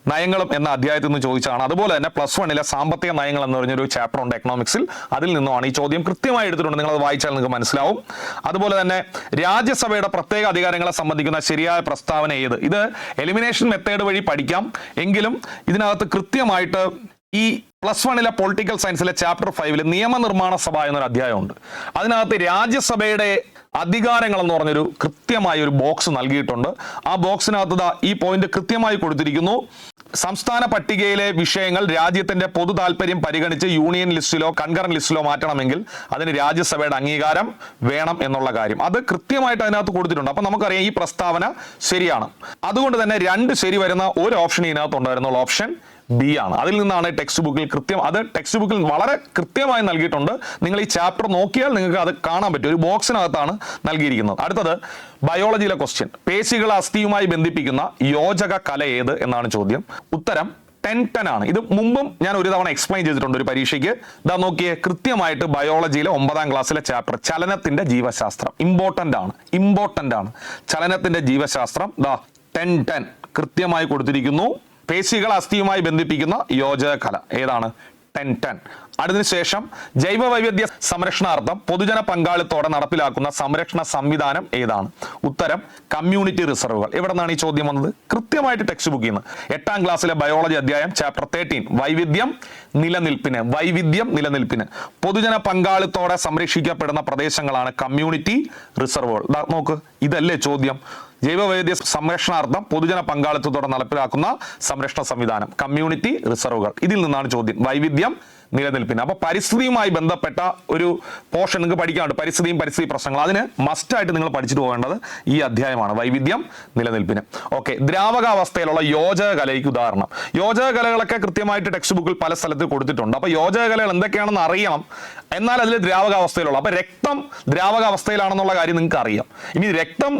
നയങ്ങളും എന്ന അധ്യായത്തിൽ നിന്ന് ചോദിച്ചാണ് അതുപോലെ തന്നെ പ്ലസ് വണ്ണിലെ സാമ്പത്തിക നയങ്ങൾ എന്ന് പറഞ്ഞൊരു ചാപ്റ്റർ ഉണ്ട് എക്കണോമിക്സിൽ അതിൽ നിന്നുമാണ് ഈ ചോദ്യം കൃത്യമായി എടുത്തിട്ടുണ്ട്. നിങ്ങൾ അത് വായിച്ചാൽ നിങ്ങൾക്ക് മനസ്സിലാവും. അതുപോലെ തന്നെ രാജ്യസഭയുടെ പ്രത്യേക അധികാരങ്ങളെ സംബന്ധിക്കുന്ന ശരിയായ പ്രസ്താവന ഏത്? ഇത് എലിമിനേഷൻ മെത്തേഡ് വഴി പഠിക്കാം. എങ്കിലും ഇതിനകത്ത് കൃത്യമായിട്ട് ഈ പ്ലസ് വണ്ണിലെ പൊളിറ്റിക്കൽ സയൻസിലെ ചാപ്റ്റർ ഫൈവിൽ നിയമനിർമ്മാണ സഭ എന്നൊരു അധ്യായമുണ്ട്. അതിനകത്ത് രാജ്യസഭയുടെ അധികാരങ്ങൾ എന്ന് പറഞ്ഞൊരു കൃത്യമായ ഒരു ബോക്സ് നൽകിയിട്ടുണ്ട്. ആ ബോക്സിനകത്ത് ഈ പോയിന്റ് കൃത്യമായി കൊടുത്തിരിക്കുന്നു. സംസ്ഥാന പട്ടികയിലെ വിഷയങ്ങൾ രാജ്യത്തിന്റെ പൊതു താല്പര്യം പരിഗണിച്ച് യൂണിയൻ ലിസ്റ്റിലോ കൺകറൻ ലിസ്റ്റിലോ മാറ്റണമെങ്കിൽ അതിന് രാജ്യസഭയുടെ അംഗീകാരം വേണം എന്നുള്ള കാര്യം. അത് കൃത്യമായിട്ട് അതിനകത്ത് കൊടുത്തിട്ടുണ്ട്. അപ്പൊ നമുക്കറിയാം ഈ പ്രസ്താവന ശരിയാണ്. അതുകൊണ്ട് തന്നെ രണ്ട് ശരി വരുന്ന ഒരു ഓപ്ഷൻ ഇതിനകത്ത് ഉണ്ടായിരുന്നുള്ള. ഓപ്ഷൻ ബി ആണ്. അതിൽ നിന്നാണ് ടെക്സ്റ്റ് ബുക്കിൽ കൃത്യം അത് ടെക്സ്റ്റ് ബുക്കിൽ വളരെ കൃത്യമായി നൽകിയിട്ടുണ്ട്. നിങ്ങൾ ഈ ചാപ്റ്റർ നോക്കിയാൽ നിങ്ങൾക്ക് അത് കാണാൻ പറ്റും. ഒരു ബോക്സിനകത്താണ് നൽകിയിരിക്കുന്നത്. അടുത്തത് ബയോളജിയിലെ ക്വസ്റ്റ്യൻ പേശികളെ അസ്ഥിയുമായി ബന്ധിപ്പിക്കുന്ന യോജക കല ഏത് എന്നാണ് ചോദ്യം. ഉത്തരം ടെൻ ടെൻ ആണ്. ഇത് മുമ്പും ഞാൻ ഒരു തവണ എക്സ്പ്ലെയിൻ ചെയ്തിട്ടുണ്ട് ഒരു പരീക്ഷയ്ക്ക്. ഇതാ നോക്കിയേ കൃത്യമായിട്ട് ബയോളജിയിലെ ഒമ്പതാം ക്ലാസ്സിലെ ചാപ്റ്റർ ചലനത്തിന്റെ ജീവശാസ്ത്രം. ഇമ്പോർട്ടന്റ് ആണ്. ഇമ്പോർട്ടന്റ് ആണ്. ചലനത്തിന്റെ ജീവശാസ്ത്രം ദാ ടെൻ ടെൻ കൃത്യമായി കൊടുത്തിരിക്കുന്നു. പേശികൾ അസ്ഥിയുമായി ബന്ധിപ്പിക്കുന്ന യോജക കല ഏതാണ്? Ten ten. അതിനുശേഷം ജൈവ വൈവിധ്യ സംരക്ഷണാർത്ഥം പൊതുജന പങ്കാളിത്തോടെ നടപ്പിലാക്കുന്ന സംരക്ഷണ സംവിധാനം ഏതാണ്? ഉത്തരം കമ്മ്യൂണിറ്റി റിസർവുകൾ. എവിടെ നിന്നാണ് ഈ ചോദ്യം വന്നത്? കൃത്യമായിട്ട് ടെക്സ്റ്റ് ബുക്കിൽ നിന്ന്. എട്ടാം ക്ലാസ്സിലെ ബയോളജി അധ്യായം ചാപ്റ്റർ തേർട്ടീൻ. വൈവിധ്യം നിലനിൽപ്പിന്. വൈവിധ്യം നിലനിൽപ്പിന്. പൊതുജന പങ്കാളിത്തോടെ സംരക്ഷിക്കപ്പെടുന്ന പ്രദേശങ്ങളാണ് കമ്മ്യൂണിറ്റി റിസർവുകൾ. നോക്ക് ഇതല്ലേ ചോദ്യം. ജൈവവൈവിധ്യ സംരക്ഷണാർത്ഥം പൊതുജന പങ്കാളിത്തത്തോടെ നടപ്പിലാക്കുന്ന സംരക്ഷണ സംവിധാനം കമ്മ്യൂണിറ്റി റിസർവുകൾ ഇതിൽ നിന്നാണ് ചോദ്യം. വൈവിധ്യം നിലനിൽപ്പിന്. അപ്പോൾ പരിസ്ഥിതിയുമായി ബന്ധപ്പെട്ട ഒരു പോർഷൻ നിങ്ങൾക്ക് പഠിക്കാനുണ്ട്. പരിസ്ഥിതിയും പരിസ്ഥിതി പ്രശ്നങ്ങൾ അതിന് മസ്റ്റായിട്ട് നിങ്ങൾ പഠിച്ചിട്ട് പോകേണ്ടത് ഈ അധ്യായമാണ്. വൈവിധ്യം നിലനിൽപ്പിന്. ഓക്കെ ദ്രാവകാവസ്ഥയിലുള്ള യോജക കലയ്ക്ക് ഉദാഹരണം. യോജക കലകളൊക്കെ കൃത്യമായിട്ട് ടെക്സ്റ്റ് ബുക്കിൽ പല സ്ഥലത്ത് കൊടുത്തിട്ടുണ്ട്. അപ്പോൾ യോജക കലകൾ എന്തൊക്കെയാണെന്ന് അറിയണം. എന്നാൽ അതിൽ ദ്രാവകാവസ്ഥയിലുള്ള അപ്പോൾ രക്തം ദ്രാവകാവസ്ഥയിലാണെന്നുള്ള കാര്യം നിങ്ങൾക്ക് അറിയാം. ഇനി രക്തം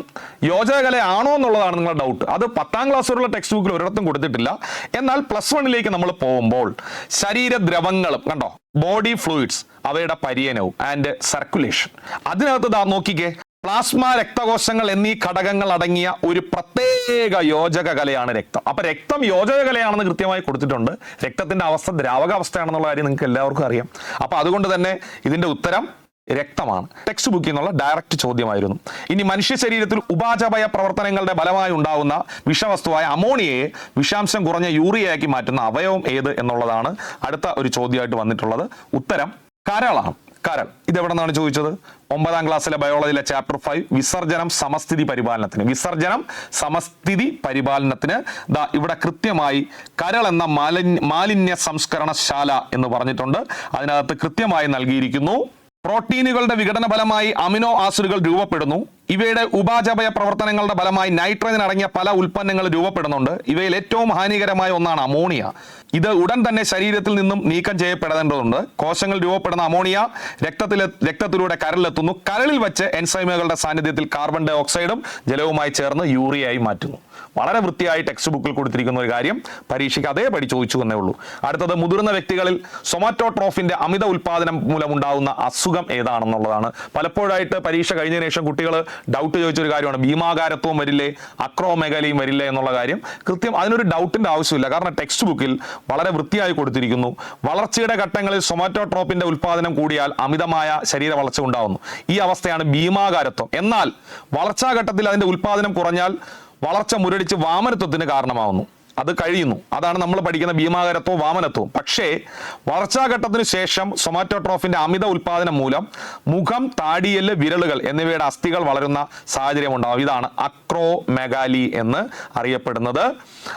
യോജക കലയാണോ എന്നുള്ളതാണ് നിങ്ങളുടെ ഡൗട്ട് അത് പത്താം ക്ലാസ് വരെയുള്ള ടെക്സ്റ്റ് ബുക്കിൽ ഒരിടത്തും കൊടുത്തിട്ടില്ല. എന്നാൽ പ്ലസ് വണ്ണിലേക്ക് നമ്മൾ പോകുമ്പോൾ ശരീരദ്രവങ്ങളും കണ്ടോ? ബോഡി ഫ്ലൂയിഡ്സ് അവയുടെ പര്യനവും ആൻഡ് സർക്കുലേഷൻ അതിനകത്ത് ദാ നോക്കിക്കേ പ്ലാസ്മ രക്തകോശങ്ങൾ എന്നീ ഘടകങ്ങൾ അടങ്ങിയ ഒരു പ്രത്യേക യോജക കലയാണ് രക്തം. അപ്പൊ രക്തം യോജക കലയാണെന്ന് കൃത്യമായി കൊടുത്തിട്ടുണ്ട്. രക്തത്തിന്റെ അവസ്ഥ ദ്രാവകാവസ്ഥയാണെന്നുള്ള കാര്യം നിങ്ങൾക്ക് എല്ലാവർക്കും അറിയാം. അപ്പൊ അതുകൊണ്ട് തന്നെ ഇതിന്റെ ഉത്തരം രക്തമാണ്. ടെക്സ്റ്റ് ബുക്കിൽ നിന്നുള്ള ഡയറക്റ്റ് ചോദ്യമായിരുന്നു. ഇനി മനുഷ്യ ശരീരത്തിൽ ഉപാചപയ പ്രവർത്തനങ്ങളുടെ ഫലമായി ഉണ്ടാകുന്ന വിഷവസ്തുവായ അമോണിയയെ വിഷാംശം കുറഞ്ഞ യൂറിയയാക്കി മാറ്റുന്ന അവയവം ഏത് എന്നുള്ളതാണ് അടുത്ത ഒരു ചോദ്യമായിട്ട് വന്നിട്ടുള്ളത്. ഉത്തരം കരളാണ്. കരൾ. ഇതെവിടെ നിന്നാണ് ചോദിച്ചത്? ഒമ്പതാം ക്ലാസ്സിലെ ബയോളജിയിലെ ചാപ്റ്റർ ഫൈവ് വിസർജനം സമസ്ഥിതി പരിപാലനത്തിന്. വിസർജനം സമസ്ഥിതി പരിപാലനത്തിന്. ദാ ഇവിടെ കൃത്യമായി കരൾ എന്ന മാലിന്യ മാലിന്യ സംസ്കരണശാല എന്ന് പറഞ്ഞിട്ടുണ്ട്. അതിനകത്ത് കൃത്യമായി നൽകിയിരിക്കുന്നു പ്രോട്ടീനുകളുടെ വിഘടന ഫലമായി അമിനോ ആസിഡുകൾ രൂപപ്പെടുന്നു. ഇവയുടെ ഉപാചപയ പ്രവർത്തനങ്ങളുടെ ഫലമായി നൈട്രജൻ അടങ്ങിയ പല ഉൽപ്പന്നങ്ങൾ രൂപപ്പെടുന്നുണ്ട്. ഇവയിൽ ഏറ്റവും ഹാനികരമായ ഒന്നാണ് അമോണിയ. ഇത് ഉടൻ തന്നെ ശരീരത്തിൽ നിന്നും നീക്കം ചെയ്യപ്പെടേണ്ടതുണ്ട്. കോശങ്ങൾ രൂപപ്പെടുന്ന അമോണിയ രക്തത്തിലെ രക്തത്തിലൂടെ കരളിലെത്തുന്നു. കരളിൽ വെച്ച് എൻസൈമുകളുടെ സാന്നിധ്യത്തിൽ കാർബൺ ഡൈ ഓക്സൈഡും ജലവുമായി ചേർന്ന് യൂറിയയായി മാറ്റുന്നു. വളരെ വൃത്തിയായി ടെക്സ്റ്റ് ബുക്കിൽ കൊടുത്തിരിക്കുന്ന ഒരു കാര്യം പരീക്ഷയ്ക്ക് അതേപടി ചോദിച്ചു എന്നേ ഉള്ളൂ. അടുത്തത് മുതിർന്ന വ്യക്തികളിൽ സൊമാറ്റോട്രോഫിന്റെ അമിത ഉൽപാദനം മൂലമുണ്ടാകുന്ന അസുഖം ഏതാണെന്നുള്ളതാണ്. പലപ്പോഴായിട്ട് പരീക്ഷ കഴിഞ്ഞതിന് ശേഷം കുട്ടികൾ ഡൗട്ട് ചോദിച്ചൊരു കാര്യമാണ്. ഭീമാകാരത്വം വരില്ലേ അക്രോമേഖലയും വരില്ലേ എന്നുള്ള കാര്യം കൃത്യം അതിനൊരു ഡൗട്ടിന്റെ ആവശ്യമില്ല. കാരണം ടെക്സ്റ്റ് ബുക്കിൽ വളരെ വൃത്തിയായി കൊടുത്തിരിക്കുന്നു. വളർച്ചയുടെ ഘട്ടങ്ങളിൽ സൊമാറ്റോട്രോപ്പിന്റെ ഉൽപാദനം കൂടിയാൽ അമിതമായ ശരീര വളർച്ച ഉണ്ടാകുന്നു ഈ അവസ്ഥയാണ് ഭീമാകാരത്വം. എന്നാൽ വളർച്ചാ ഘട്ടത്തിൽ അതിന്റെ ഉൽപാദനം കുറഞ്ഞാൽ വളർച്ച മുരടിച്ച് വാമനത്വത്തിന് കാരണമാവുന്നു. അത് കഴിയുന്നു. അതാണ് നമ്മൾ പഠിക്കുന്ന ഭീമാകരത്വവും വാമനത്വവും. പക്ഷേ വളർച്ചാഘട്ടത്തിന് ശേഷം സൊമാറ്റോട്രോഫിന്റെ അമിത ഉൽപാദനം മൂലം മുഖം താടിയൽ വിരലുകൾ എന്നിവയുടെ അസ്ഥികൾ വളരുന്ന സാഹചര്യം ഉണ്ടാവും ഇതാണ് അക്രോ മെഗാലി എന്ന് അറിയപ്പെടുന്നത്.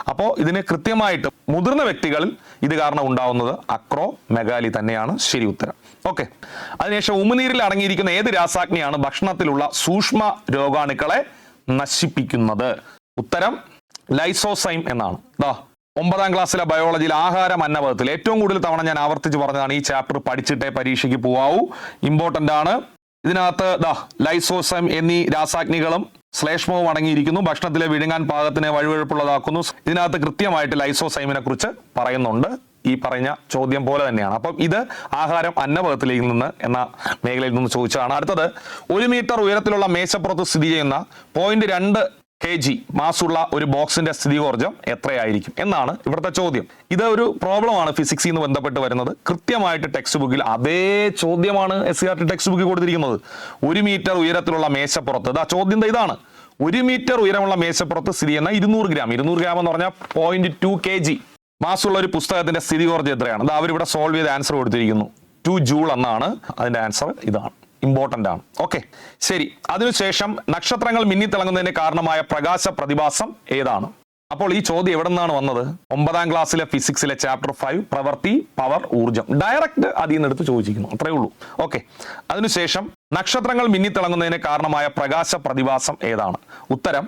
അപ്പോൾ ഇതിന് കൃത്യമായിട്ട് മുതിർന്ന വ്യക്തികളിൽ ഇത് കാരണം ഉണ്ടാവുന്നത് അക്രോ മെഗാലി തന്നെയാണ്. ശരി ഉത്തരം. ഓക്കെ. അതിനുശേഷം ഉമിനീരിൽ അടങ്ങിയിരിക്കുന്ന ഏത് രാസാഗ്നിയാണ് ഭക്ഷണത്തിലുള്ള സൂക്ഷ്മ രോഗാണുക്കളെ നശിപ്പിക്കുന്നത്? ഉത്തരം ലൈസോസൈം എന്നാണ്. ദാ ഒമ്പതാം ക്ലാസ്സിലെ ബയോളജിയിൽ ആഹാരം അന്നപഥത്തിൽ ഏറ്റവും കൂടുതൽ തവണ ഞാൻ ആവർത്തിച്ച് പറഞ്ഞതാണ് ഈ ചാപ്റ്റർ പഠിച്ചിട്ടേ പരീക്ഷയ്ക്ക് പോവാവൂ. ഇമ്പോർട്ടന്റ് ആണ്. ഇതിനകത്ത് ദാ ലൈസോസം എന്നീ രാസാഗ്നികളും ശ്ലേഷ്മവും അടങ്ങിയിരിക്കുന്നു. ഭക്ഷണത്തിലെ വിഴുങ്ങാൻ പാകത്തിന് വഴുവഴുപ്പുള്ളതാക്കുന്നു. ഇതിനകത്ത് കൃത്യമായിട്ട് ലൈസോസൈമിനെ കുറിച്ച് പറയുന്നുണ്ട്. ഈ പറഞ്ഞ ചോദ്യം പോലെ തന്നെയാണ്. അപ്പം ഇത് ആഹാരം അന്നപഥത്തിലേക്ക് നിന്ന് എന്ന മേഖലയിൽ നിന്ന് ചോദിച്ചതാണ്. അടുത്തത് ഒരു മീറ്റർ ഉയരത്തിലുള്ള മേശപ്പുറത്ത് സ്ഥിതി ചെയ്യുന്ന പോയിന്റ് രണ്ട് കെ ജി മാസുള്ള ഒരു ബോക്സിന്റെ സ്ഥിതികോർജം എത്രയായിരിക്കും എന്നാണ് ഇവിടുത്തെ ചോദ്യം. ഇത് ഒരു പ്രോബ്ലമാണ് ഫിസിക്സിൽ നിന്ന് ബന്ധപ്പെട്ട് വരുന്നത്. കൃത്യമായിട്ട് ടെക്സ്റ്റ് ബുക്കിൽ അതേ ചോദ്യമാണ് S C R T text ബുക്കിൽ കൊടുത്തിരിക്കുന്നത്. ഒരു മീറ്റർ ഉയരത്തിലുള്ള മേശപ്പുറത്ത് ഇതാ ചോദ്യം ഇതാണ്. ഒരു മീറ്റർ ഉയരമുള്ള മേശപ്പുറത്ത് സ്ഥിതി ചെയ്യുന്ന ഇരുന്നൂറ് ഗ്രാം. ഇരുന്നൂറ് ഗ്രാം എന്ന് പറഞ്ഞാൽ പോയിന്റ് ടു കെ ജി മാസുള്ള ഒരു പുസ്തകത്തിന്റെ സ്ഥിതികോർജം എത്രയാണ്? അത് അവരിവിടെ സോൾവ് ചെയ്ത് ആൻസർ കൊടുത്തിരിക്കുന്നു. ടു ജൂൾ എന്നാണ് അതിന്റെ ആൻസർ ഇതാണ്. ഇമ്പോർട്ടന്റ് ആണ്. ഓക്കെ ശരി. അതിനുശേഷം നക്ഷത്രങ്ങൾ മിന്നിത്തിളങ്ങുന്നതിന് കാരണമായ പ്രകാശ പ്രതിഭാസം ഏതാണ്? അപ്പോൾ ഈ ചോദ്യം എവിടെ നിന്നാണ് വന്നത്? ഒമ്പതാം ക്ലാസ്സിലെ ഫിസിക്സിലെ ചാപ്റ്റർ ഫൈവ് പ്രവൃത്തി പവർ ഊർജം ഡയറക്റ്റ് അതിൽ നിന്ന് എടുത്ത് ചോദിച്ചിരിക്കുന്നു. അത്രേ ഉള്ളൂ. ഓക്കെ അതിനുശേഷം നക്ഷത്രങ്ങൾ മിന്നിത്തിളങ്ങുന്നതിന് കാരണമായ പ്രകാശ പ്രതിഭാസം ഏതാണ്? ഉത്തരം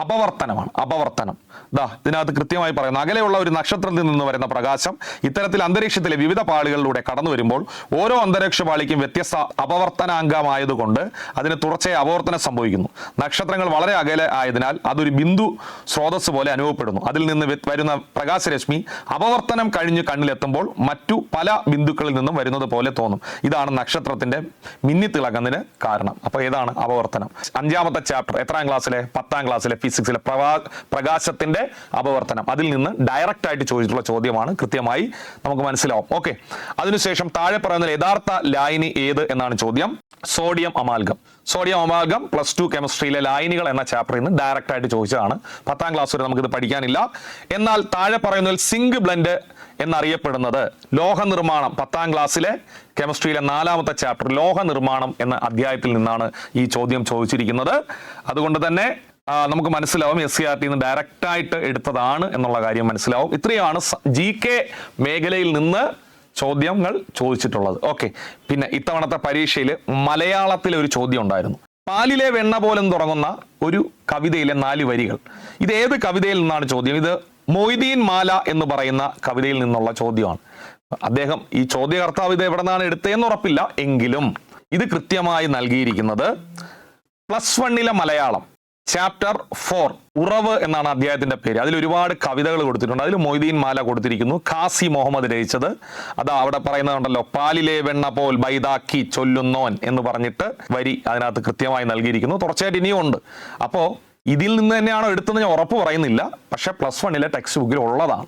അപവർത്തനമാണ് അപവർത്തനം. ദാ ഇതിനകത്ത് കൃത്യമായി പറയുന്നു അകലെയുള്ള ഒരു നക്ഷത്രത്തിൽ നിന്ന് വരുന്ന പ്രകാശം ഇത്തരത്തിൽ അന്തരീക്ഷത്തിലെ വിവിധ പാളികളിലൂടെ കടന്നു വരുമ്പോൾ ഓരോ അന്തരീക്ഷ പാളിക്കും വ്യത്യസ്ത അപവർത്തനാംഗമായതുകൊണ്ട് അതിന് തുടർച്ചയായി അപവർത്തനം സംഭവിക്കുന്നു. നക്ഷത്രങ്ങൾ വളരെ അകലെ ആയതിനാൽ അതൊരു ബിന്ദു സ്രോതസ് പോലെ അനുഭവപ്പെടുന്നു. അതിൽ നിന്ന് വരുന്ന പ്രകാശരശ്മി അപവർത്തനം കഴിഞ്ഞ് കണ്ണിലെത്തുമ്പോൾ മറ്റു പല ബിന്ദുക്കളിൽ നിന്നും വരുന്നത് പോലെ തോന്നും. ഇതാണ് നക്ഷത്രത്തിന്റെ മിന്നിത്തിളങ്ങുന്നതിന് കാരണം. അപ്പോൾ ഏതാണ് അപവർത്തനം? അഞ്ചാമത്തെ ചാപ്റ്റർ എത്രാം ക്ലാസ്സിലെ? പത്താം ക്ലാസ്സിലെ ഫിസിക്സിലെ പ്രവാ പ്രകാശത്തിന്റെ അപവർത്തനം. അതിൽ നിന്ന് ഡയറക്റ്റ് ആയിട്ട് ചോദിച്ചിട്ടുള്ള ചോദ്യമാണ്. കൃത്യമായി നമുക്ക് മനസ്സിലാവും. ഓക്കെ അതിനുശേഷം താഴെ പറയുന്ന യഥാർത്ഥ ലായനി ഏത് എന്നാണ് ചോദ്യം. Sodium amalgam. Sodium amalgam plus two കെമിസ്ട്രിയിലെ ലായനികൾ എന്ന ചാപ്റ്ററിൽ നിന്ന് ഡയറക്റ്റ് ആയിട്ട് ചോദിച്ചതാണ്. പത്താം ക്ലാസ് വരെ നമുക്കിത് പഠിക്കാനില്ല. എന്നാൽ താഴെ പറയുന്നതിൽ സിങ്ക് ബ്ലെൻഡ് എന്നറിയപ്പെടുന്നത് ലോഹ നിർമ്മാണം പത്താം ക്ലാസ്സിലെ കെമിസ്ട്രിയിലെ നാലാമത്തെ ചാപ്റ്റർ ലോഹ നിർമ്മാണം എന്ന അധ്യായത്തിൽ നിന്നാണ് ഈ ചോദ്യം ചോദിച്ചിരിക്കുന്നത്. അതുകൊണ്ട് തന്നെ നമുക്ക് മനസ്സിലാവും എസ് സി ആർ ടി നിന്ന് ഡയറക്റ്റ് ആയിട്ട് എടുത്തതാണ് എന്നുള്ള കാര്യം മനസ്സിലാവും. ഇത്രയാണ് ജി കെ മേഖലയിൽ നിന്ന് ചോദ്യങ്ങൾ ചോദിച്ചിട്ടുള്ളത്. ഓക്കെ പിന്നെ ഇത്തവണത്തെ പരീക്ഷയിൽ മലയാളത്തിലെ ഒരു ചോദ്യം ഉണ്ടായിരുന്നു. പാലിലെ വെണ്ണ പോലും തുടങ്ങുന്ന ഒരു കവിതയിലെ നാല് വരികൾ. ഇത് ഏത് കവിതയിൽ നിന്നാണ് ചോദ്യം? ഇത് മൊയ്തീൻ മാല എന്ന് പറയുന്ന കവിതയിൽ നിന്നുള്ള ചോദ്യമാണ്. അദ്ദേഹം ഈ ചോദ്യകർത്താവ് ഇത് എവിടെ നിന്നാണ് എടുത്തതെന്ന് ഉറപ്പില്ല. എങ്കിലും ഇത് കൃത്യമായി നൽകിയിരിക്കുന്നത് പ്ലസ് വണ്ണിലെ മലയാളം. ചാപ്റ്റർ ഫോർ ഉറവ് എന്നാണ് അദ്ദേഹത്തിന്റെ പേര്. അതിൽ ഒരുപാട് കവിതകൾ കൊടുത്തിട്ടുണ്ട്. അതിൽ മൊയ്തീൻ മാല കൊടുത്തിരിക്കുന്നു. ഖാസി മുഹമ്മദ് രചിച്ചത്. അതാ അവിടെ പറയുന്നതുണ്ടല്ലോ പാലിലെ വെണ്ണ പോൽ ബൈതാക്കി ചൊല്ലുന്നോൻ എന്ന് പറഞ്ഞിട്ട് വരി അതിനകത്ത് കൃത്യമായി നൽകിയിരിക്കുന്നു. തുടർച്ചയായിട്ട് ഇനിയും ഉണ്ട്. അപ്പോൾ ഇതിൽ നിന്ന് തന്നെയാണോ എടുത്തതെന്ന് ഞാൻ ഉറപ്പ് പറയുന്നില്ല. പക്ഷേ പ്ലസ് വണ്ണിലെ ടെക്സ്റ്റ് ബുക്കിൽ ഉള്ളതാണ്.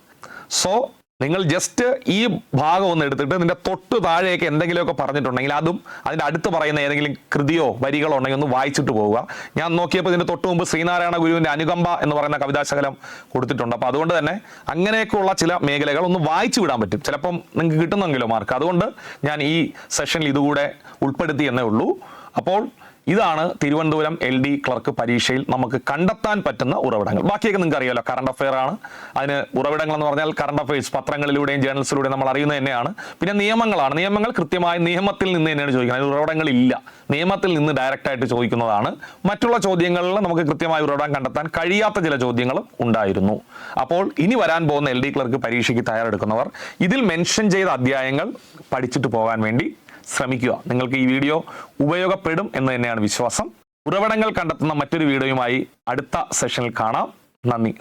സോ നിങ്ങൾ ജസ്റ്റ് ഈ ഭാഗം ഒന്ന് എടുത്തിട്ട് നിന്റെ തൊട്ട് താഴെയൊക്കെ എന്തെങ്കിലുമൊക്കെ പറഞ്ഞിട്ടുണ്ടെങ്കിൽ അതും അതിന്റെ അടുത്ത് പറയുന്ന ഏതെങ്കിലും കൃതിയോ വരികളോ ഉണ്ടെങ്കിൽ ഒന്ന് വായിച്ചിട്ട് പോവുക. ഞാൻ നോക്കിയപ്പോൾ ഇതിന്റെ തൊട്ട് മുമ്പ് ശ്രീനാരായണ ഗുരുവിന്റെ അനുകമ്പ എന്ന് പറയുന്ന കവിതാശകലം കൊടുത്തിട്ടുണ്ട്. അപ്പോൾ അതുകൊണ്ട് തന്നെ അങ്ങനെയൊക്കെയുള്ള ചില മേഖലകൾ ഒന്ന് വായിച്ചു വിടാൻ പറ്റും. ചിലപ്പം നിങ്ങൾക്ക് കിട്ടുന്നെങ്കിലോ മാർക്ക് അതുകൊണ്ട് ഞാൻ ഈ സെഷനിൽ ഇതുകൂടെ ഉൾപ്പെടുത്തി എന്നേ ഉള്ളൂ. അപ്പോൾ ഇതാണ് തിരുവനന്തപുരം എൽ ഡി ക്ലർക്ക് പരീക്ഷയിൽ നമുക്ക് കണ്ടെത്താൻ പറ്റുന്ന ഉറവിടങ്ങൾ. ബാക്കിയൊക്കെ നിങ്ങൾക്ക് അറിയാലോ കറണ്ട് അഫെയർ ആണ്. അതിന് ഉറവിടങ്ങൾ എന്ന് പറഞ്ഞാൽ കറണ്ട് അഫയേഴ്സ് പത്രങ്ങളിലൂടെയും ജേർണൽസിലൂടെയും നമ്മൾ അറിയുന്നത് തന്നെയാണ്. പിന്നെ നിയമങ്ങളാണ്. നിയമങ്ങൾ കൃത്യമായി നിയമത്തിൽ നിന്ന് തന്നെയാണ് ചോദിക്കുന്നത്. അതിന് ഉറവിടങ്ങളില്ല നിയമത്തിൽ നിന്ന് ഡയറക്റ്റ് ആയിട്ട് ചോദിക്കുന്നതാണ്. മറ്റുള്ള ചോദ്യങ്ങളിൽ നമുക്ക് കൃത്യമായി ഉറവിടം കണ്ടെത്താൻ കഴിയാത്ത ചില ചോദ്യങ്ങളും ഉണ്ടായിരുന്നു. അപ്പോൾ ഇനി വരാൻ പോകുന്ന എൽ ഡി ക്ലർക്ക് പരീക്ഷയ്ക്ക് തയ്യാറെടുക്കുന്നവർ ഇതിൽ മെൻഷൻ ചെയ്ത അധ്യായങ്ങൾ പഠിച്ചിട്ട് പോകാൻ വേണ്ടി ശ്രമിക്കുക. നിങ്ങൾക്ക് ഈ വീഡിയോ ഉപയോഗപ്പെടും എന്ന് തന്നെയാണ് വിശ്വാസം. ഉറവിടങ്ങൾ കണ്ടെത്തുന്ന മറ്റൊരു വീഡിയോയുമായി അടുത്ത സെഷനിൽ കാണാം. നന്ദി.